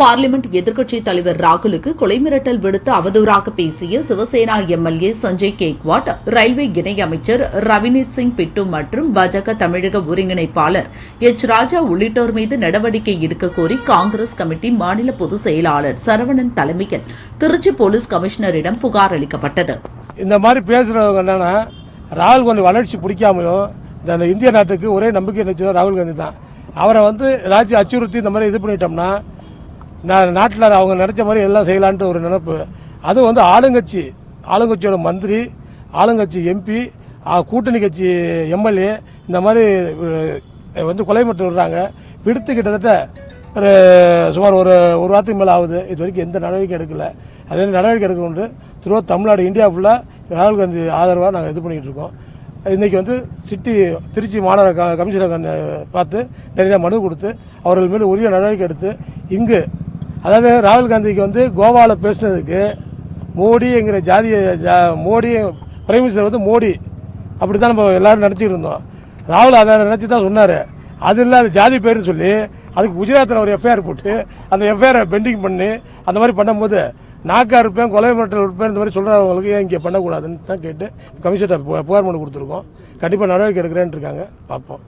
Parliament எதிர்க்கட்சித் தலைவர் ராகுலுக்கு கொலை மிரட்டல் விடுத்து அவதூறாக பேசிய சிவசேனா எம்எல்ஏ சஞ்சய் கேக்வாட் ரயில்வே இணையமைச்சர் ரவிநீத் சிங் பிட்டு மற்றும் பாஜக தமிழக ஒருங்கிணைப்பாளர் எச். ராஜா உள்ளிட்டோர் மீது நடவடிக்கை எடுக்க கோரி காங்கிரஸ் கமிட்டி மாநில பொதுச் செயலாளர் சரவணன் தலைமையில் திருச்சி போலீஸ் கமிஷனரிடம் புகார் அளிக்கப்பட்டது. இந்த மாதிரி பேசுறவங்க என்னன்னா ராகுல் காந்தி வளர்ச்சி பிடிக்காமையும் இந்த இந்திய நாட்டுக்கு ஒரே நம்பிக்கை நினைச்சது ராகுல் காந்தி தான். அவரை வந்து ஏதாச்சும் அச்சுறுத்தி இந்த மாதிரி இது பண்ணிட்டோம்னா நாட்டில் அவங்க நினைச்ச மாதிரி எல்லாம் செய்யலான்ட்டு ஒரு நினைப்பு. அது வந்து ஆளுங்கட்சி ஆளுங்கட்சியோட மந்திரி ஆளுங்கட்சி எம்பி கூட்டணி கட்சி எம்எல்ஏ இந்த மாதிரி வந்து கொலை மட்டும் விடுறாங்க. விடுத்து கிட்டத்தட்ட ஒரு சுமார் ஒரு ஒரு வாரத்துக்கு மேலே ஆகுது. இது வரைக்கும் எந்த நடவடிக்கை எடுக்கலை. அதே நடவடிக்கை எடுக்க கொண்டு திருவா தமிழ்நாடு இந்தியா ஃபுல்லாக ராகுல் காந்தி ஆதரவாக நாங்கள் இது பண்ணிக்கிட்டு இருக்கோம். இன்னைக்கு வந்து சிட்டி திருச்சி மாநகர க- கமிஷனர் பார்த்து நிறைய மனு கொடுத்து அவர்கள் மீது உரிய நடவடிக்கை எடுத்து இங்கு அதாவது ராகுல் காந்திக்கு வந்து கோவாவில் பேசுனதுக்கு மோடிங்கிற ஜாதிய ஜா- மோடி பிரைம் மினிஸ்டர் வந்து மோடி. அப்படி தான் நம்ம எல்லாரும் நினச்சிட்டு இருந்தோம். ராகுல் அதை நினச்சி தான் சொன்னார். அது இல்லை அது ஜாதி பேர்னு சொல்லி அதுக்கு குஜராத்தில் ஒரு எஃப்ஐஆர் போட்டு அந்த எஃப்ஐஆரை பெண்டிங் பண்ணி அந்த மாதிரி பண்ணும்போது நாக்கா இருப்பேன் கொலை மிரட்டல் இருப்பேன் இந்த மாதிரி சொல்கிறவங்களுக்கு ஏன் இங்கே பண்ணக்கூடாதுன்னு தான் கேட்டு கமிஷனர் புகார் மனு கொடுத்துருக்கோம். கண்டிப்பாக நடவடிக்கை எடுக்கிறேன்னு இருக்காங்க. பார்ப்போம்.